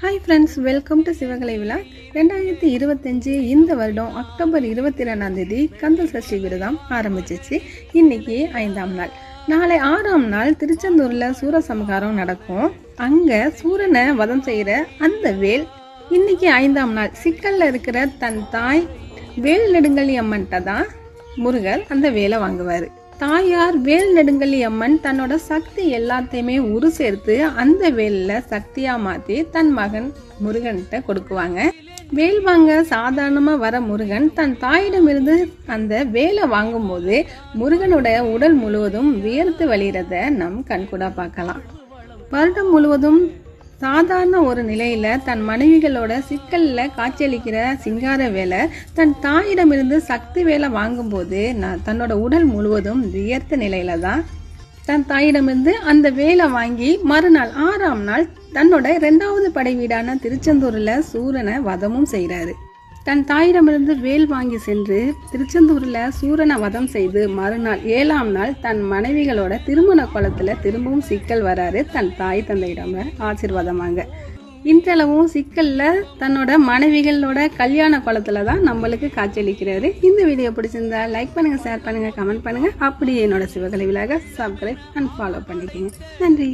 Hi friends welcome to Sivakalai விழா ரெண்டாயிரத்தி இருபத்தஞ்சு இந்த வருடம் அக்டோபர் இருபத்தி ரெண்டாம் தேதி கந்தல் சஷ்டி விரதம் ஆரம்பிச்சிச்சு. இன்னைக்கு ஐந்தாம் நாள். நாளை ஆறாம் நாள் திருச்செந்தூரில் சூரசமகாரம் நடக்கும். அங்கே சூரனை வதம் செய்கிற அந்த வேல் இன்னைக்கு ஐந்தாம் நாள். சிக்கலில் இருக்கிற தன் தாய் வேல் நெடுங்கலி அம்மன்கிட்ட தான் முருகர் அந்த வேலை வாங்குவார். தாயார் வேல் நெடுங்கல்லி அம்மன் தன்னோட சக்தி எல்லாத்தையுமே உரு சேர்த்து அந்த வேலில் சக்தியா மாத்தி தன் மகன் முருகன்கிட்ட கொடுக்குவாங்க. வேல் வாங்க சாதாரணமா வர முருகன் தன் தாயிடமிருந்து அந்த வேலை வாங்கும்போது முருகனோட உடல் முழுவதும் வியர்த்து வழிகிறத நம் கண்கூடா பார்க்கலாம். வருடம் முழுவதும் சாதாரண ஒரு நிலையில தன் மனைவிகளோட சிக்கல்ல காட்சியளிக்கிற சிங்கார வேலை தன் தாயிடமிருந்து சக்தி வேலை வாங்கும்போது நான் தன்னோட உடல் முழுவதும் வியர்த்த நிலையில தான். தன் தாயிடமிருந்து அந்த வேலை வாங்கி மறுநாள் ஆறாம் நாள் தன்னோட இரண்டாவது படை வீடான திருச்செந்தூர்ல சூரனை வதமும் செய்கிறாரு தன் தாயிடமிருந்து வேல் வாங்கி சென்று திருச்செந்தூரில் சூரனை வதம் செய்து மறுநாள் ஏழாம் நாள் தன் மனைவிகளோட திருமண குளத்தில் திரும்பவும் சிக்கல் வராரு தன் தாய் தந்தையிடம் ஆசீர்வாதமாங்க. இன்றளவும் சிக்கலில் தன்னோட மனைவிகளோட கல்யாண குளத்தில் தான் நம்மளுக்கு காட்சியளிக்கிறாரு. இந்த வீடியோ பிடிச்சிருந்தா லைக் பண்ணுங்கள் ஷேர் பண்ணுங்கள் கமெண்ட் பண்ணுங்கள் அப்படியே என்னோட சிவகலை விழாக சப்ஸ்கிரைப் அண்ட் ஃபாலோ பண்ணிக்கோங்க. நன்றி.